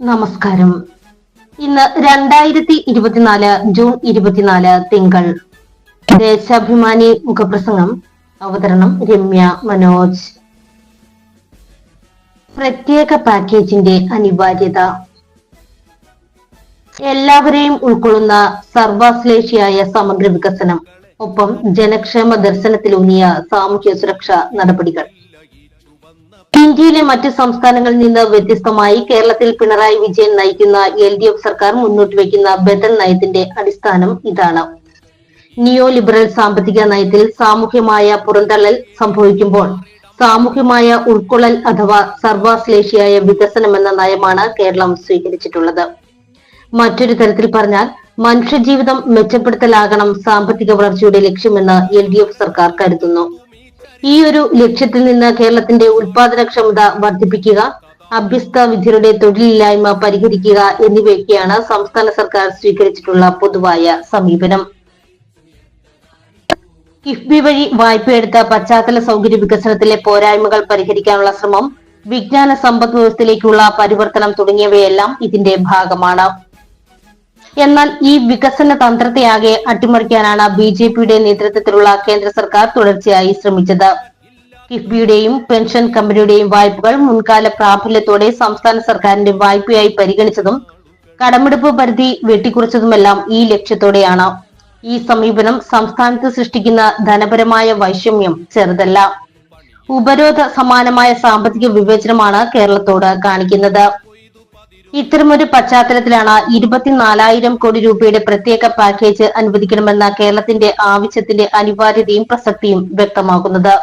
നമസ്കാരം. ഇന്ന് രണ്ടായിരത്തി ഇരുപത്തിനാല് ജൂൺ ഇരുപത്തിനാല് തിങ്കൾ. ദേശാഭിമാനി മുഖപ്രസംഗം അവതരണം രമ്യ മനോജ്. പ്രത്യേക പാക്കേജിന്റെ അനിവാര്യത. എല്ലാവരെയും ഉൾക്കൊള്ളുന്ന സർവാശ്ലേഷിയായ സമഗ്ര വികസനം ഒപ്പം ജനക്ഷേമ ദർശനത്തിലൂന്നിയ സാമൂഹ്യ സുരക്ഷാ നടപടികൾ. ഇന്ത്യയിലെ മറ്റ് സംസ്ഥാനങ്ങളിൽ നിന്ന് വ്യത്യസ്തമായി കേരളത്തിൽ പിണറായി വിജയൻ നയിക്കുന്ന എൽ ഡി എഫ് സർക്കാർ മുന്നോട്ട് വയ്ക്കുന്ന ബദൽ നയത്തിന്റെ അടിസ്ഥാനം ഇതാണ്. നിയോ ലിബറൽ സാമ്പത്തിക നയത്തിൽ സാമൂഹ്യമായ പുറന്തള്ളൽ സംഭവിക്കുമ്പോൾ സാമൂഹ്യമായ ഉൾക്കൊള്ളൽ അഥവാ സർവാശ്ലേഷിയായ വികസനമെന്ന നയമാണ് കേരളം സ്വീകരിച്ചിട്ടുള്ളത്. മറ്റൊരു തരത്തിൽ പറഞ്ഞാൽ മനുഷ്യജീവിതം മെച്ചപ്പെടുത്തലാകണം സാമ്പത്തിക വളർച്ചയുടെ ലക്ഷ്യമെന്ന് എൽ ഡി എഫ് സർക്കാർ കരുതുന്നു. ഈ ഒരു ലക്ഷ്യത്തിൽ നിന്ന് കേരളത്തിന്റെ ഉൽപാദനക്ഷമത വർദ്ധിപ്പിക്കുക അഭ്യസ്ത വിദ്യരുടെ തൊഴിലില്ലായ്മ പരിഹരിക്കുക എന്നിവയൊക്കെയാണ് സംസ്ഥാന സർക്കാർ സ്വീകരിച്ചിട്ടുള്ള പൊതുവായ സമീപനം. കിഫ്ബി വഴി വായ്പയെടുത്ത പശ്ചാത്തല സൗകര്യ വികസനത്തിലെ പോരായ്മകൾ പരിഹരിക്കാനുള്ള ശ്രമം വിജ്ഞാന സമ്പദ് വ്യവസ്ഥയിലേക്കുള്ള പരിവർത്തനം തുടങ്ങിയവയെല്ലാം ഇതിന്റെ ഭാഗമാണ്. എന്നാൽ ഈ വികസന തന്ത്രത്തെയാകെ അട്ടിമറിക്കാനാണ് ബി ജെ പിയുടെ നേതൃത്വത്തിലുള്ള കേന്ദ്ര സർക്കാർ തുടർച്ചയായി ശ്രമിച്ചത്. കിഫ്ബിയുടെയും പെൻഷൻ കമ്പനിയുടെയും വായ്പകൾ മുൻകാല പ്രാബല്യത്തോടെ സംസ്ഥാന സർക്കാരിന്റെ വായ്പയായി പരിഗണിച്ചതും കടമെടുപ്പ് പരിധി വെട്ടിക്കുറച്ചതുമെല്ലാം ഈ ലക്ഷ്യത്തോടെയാണ്. ഈ സമീപനം സംസ്ഥാനത്ത് സൃഷ്ടിക്കുന്ന ധനപരമായ വൈഷമ്യം ചെറുതല്ല. ഉപരോധ സമാനമായ സാമ്പത്തിക വിവേചനമാണ് കേരളത്തോട് കാണിക്കുന്നത്. ഇത്തരമൊരു പശ്ചാത്തലത്തിലാണ് ഇരുപത്തിനാലായിരം കോടി രൂപയുടെ പ്രത്യേക പാക്കേജ് അനുവദിക്കണമെന്ന കേരളത്തിന്റെ ആവശ്യത്തിന്റെ അനിവാര്യതയും പ്രസക്തിയും വ്യക്തമാക്കുന്നത്.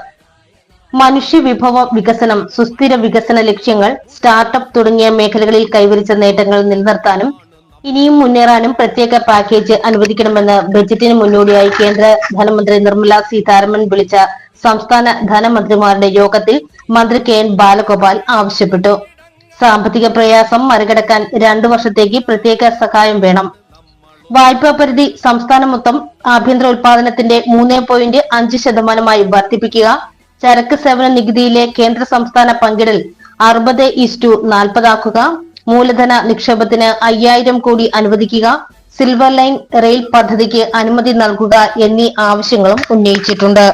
മനുഷ്യ വിഭവ വികസനം സുസ്ഥിര വികസന ലക്ഷ്യങ്ങൾ സ്റ്റാർട്ടപ്പ് തുടങ്ങിയ മേഖലകളിൽ കൈവരിച്ച നേട്ടങ്ങൾ നിലനിർത്താനും ഇനിയും മുന്നേറാനും പ്രത്യേക പാക്കേജ് അനുവദിക്കണമെന്ന് ബജറ്റിന് മുന്നോടിയായി കേന്ദ്ര ധനമന്ത്രി നിർമ്മല സീതാരാമൻ വിളിച്ച സംസ്ഥാന ധനമന്ത്രിമാരുടെ യോഗത്തിൽ മന്ത്രി കെ എൻ ബാലഗോപാൽ ആവശ്യപ്പെട്ടു. സാമ്പത്തിക പ്രയാസം മറികടക്കാൻ രണ്ടു വർഷത്തേക്ക് പ്രത്യേക സഹായം വേണം. വായ്പാ പരിധി സംസ്ഥാനം മൊത്തം ആഭ്യന്തര ഉൽപാദനത്തിന്റെ മൂന്ന് പോയിന്റ് അഞ്ച് ശതമാനമായി വർദ്ധിപ്പിക്കുക. ചരക്ക് സേവന നികുതിയിലെ കേന്ദ്ര സംസ്ഥാന പങ്കിടൽ അറുപത് ഇസ്റ്റു നാൽപ്പതാക്കുക മൂലധന നിക്ഷേപത്തിന് അയ്യായിരം കോടി അനുവദിക്കുക. സിൽവർ ലൈൻ റെയിൽ പദ്ധതിക്ക് അനുമതി നൽകുക എന്നീ ആവശ്യങ്ങളും ഉന്നയിച്ചിട്ടുണ്ട്.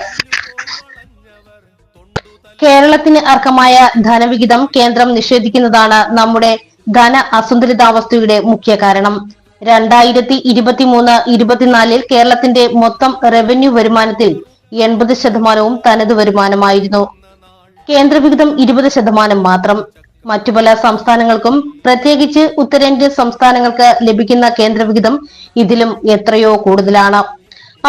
കേരളത്തിന് അർഹമായ ധനവിഹിതം കേന്ദ്രം നിഷേധിക്കുന്നതാണ് നമ്മുടെ ധന അസന്തുലിതാവസ്ഥയുടെ മുഖ്യ കാരണം. രണ്ടായിരത്തി ഇരുപത്തിമൂന്ന് ഇരുപത്തിനാലിൽ കേരളത്തിന്റെ മൊത്തം റവന്യൂ വരുമാനത്തിൽ എൺപത് ശതമാനവും തനത് വരുമാനമായിരുന്നു. കേന്ദ്രവിഹിതം ഇരുപത് ശതമാനം മാത്രം. മറ്റു പല സംസ്ഥാനങ്ങൾക്കും പ്രത്യേകിച്ച് ഉത്തരേന്ത്യൻ സംസ്ഥാനങ്ങൾക്ക് ലഭിക്കുന്ന കേന്ദ്രവിഹിതം ഇതിലും എത്രയോ കൂടുതലാണ്.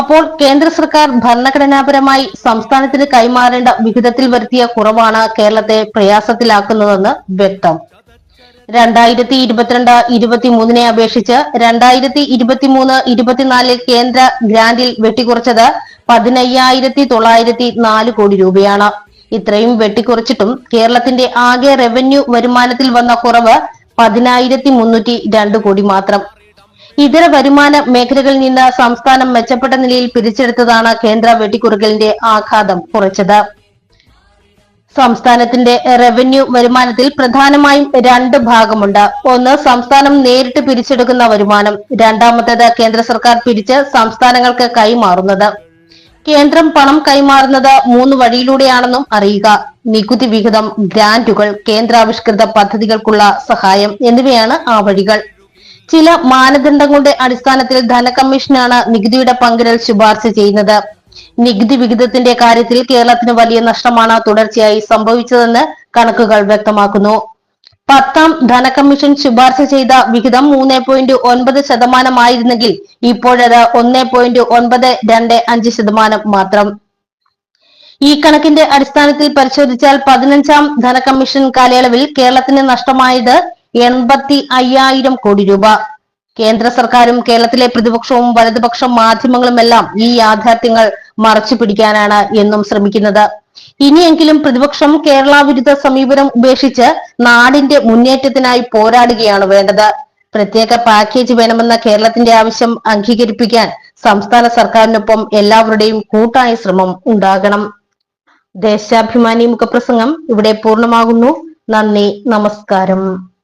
അപ്പോൾ കേന്ദ്ര സർക്കാർ ഭരണഘടനാപരമായി സംസ്ഥാനത്തിന് കൈമാറേണ്ട വിഹിതത്തിൽ വരുത്തിയ കുറവാണ് കേരളത്തെ പ്രയാസത്തിലാക്കുന്നതെന്ന് വ്യക്തം. രണ്ടായിരത്തി ഇരുപത്തിരണ്ട് ഇരുപത്തിമൂന്നിനെ അപേക്ഷിച്ച് രണ്ടായിരത്തി ഇരുപത്തിമൂന്ന് ഇരുപത്തിനാലിൽ കേന്ദ്ര ഗ്രാന്റിൽ വെട്ടിക്കുറച്ചത് പതിനയ്യായിരത്തി തൊള്ളായിരത്തി നാല് കോടി രൂപയാണ്. ഇത്രയും വെട്ടിക്കുറച്ചിട്ടും കേരളത്തിന്റെ ആകെ റവന്യൂ വരുമാനത്തിൽ വന്ന കുറവ് പതിനായിരത്തി മുന്നൂറ്റി രണ്ട് കോടി മാത്രം. ഇതര വരുമാന മേഖലകളിൽ നിന്ന് സംസ്ഥാനം മെച്ചപ്പെട്ട നിലയിൽ പിരിച്ചെടുത്തതാണ് കേന്ദ്ര വെട്ടിക്കുറക്കലിന്റെ ആഘാതം കുറച്ചത്. സംസ്ഥാനത്തിന്റെ റവന്യൂ വരുമാനത്തിൽ പ്രധാനമായും രണ്ട് ഭാഗമുണ്ട്. ഒന്ന് സംസ്ഥാനം നേരിട്ട് പിരിച്ചെടുക്കുന്ന വരുമാനം. രണ്ടാമത്തേത് കേന്ദ്ര സർക്കാർ പിരിച്ച് സംസ്ഥാനങ്ങൾക്ക് കൈമാറുന്നത്. കേന്ദ്രം പണം കൈമാറുന്നത് മൂന്ന് വഴിയിലൂടെയാണെന്നും അറിയുക. നികുതി വിഹിതം ഗ്രാന്റുകൾ കേന്ദ്രാവിഷ്കൃത പദ്ധതികൾക്കുള്ള സഹായം എന്നിവയാണ് ആ വഴികൾ. ചില മാനദണ്ഡങ്ങളുടെ അടിസ്ഥാനത്തിൽ ധനകമ്മീഷനാണ് നികുതിയുടെ പങ്കിടൽ ശുപാർശ ചെയ്യുന്നത്. നികുതി വിഹിതത്തിന്റെ കാര്യത്തിൽ കേരളത്തിന് വലിയ നഷ്ടമാണ് തുടർച്ചയായി സംഭവിച്ചതെന്ന് കണക്കുകൾ വ്യക്തമാക്കുന്നു. പത്താം ധനകമ്മീഷൻ ശുപാർശ ചെയ്ത വിഹിതം മൂന്ന് പോയിന്റ് ഒൻപത് ശതമാനമായിരുന്നെങ്കിൽ ഇപ്പോഴത് ഒന്ന് പോയിന്റ് ഒൻപത് രണ്ട് അഞ്ച് ശതമാനം മാത്രം. ഈ കണക്കിന്റെ അടിസ്ഥാനത്തിൽ പരിശോധിച്ചാൽ പതിനഞ്ചാം ധനകമ്മീഷൻ കാലയളവിൽ കേരളത്തിന് നഷ്ടമായത് എൺപത്തി അയ്യായിരം കോടി രൂപ. കേന്ദ്ര സർക്കാരും കേരളത്തിലെ പ്രതിപക്ഷവും വലതുപക്ഷ മാധ്യമങ്ങളുമെല്ലാം ഈ യാഥാർത്ഥ്യങ്ങൾ മറച്ചു പിടിക്കാനാണ് എന്നും ശ്രമിക്കുന്നത്. ഇനിയെങ്കിലും പ്രതിപക്ഷം കേരള വിരുദ്ധ സമീപനം ഉപേക്ഷിച്ച് നാടിന്റെ മുന്നേറ്റത്തിനായി പോരാടുകയാണ് വേണ്ടത്. പ്രത്യേക പാക്കേജ് വേണമെന്ന കേരളത്തിന്റെ ആവശ്യം അംഗീകരിപ്പിക്കാൻ സംസ്ഥാന സർക്കാരിനൊപ്പം എല്ലാവരുടെയും കൂട്ടായ ശ്രമം ഉണ്ടാകണം. ദേശാഭിമാനി മുഖപ്രസംഗം ഇവിടെ പൂർണമാകുന്നു. നന്ദി നമസ്കാരം.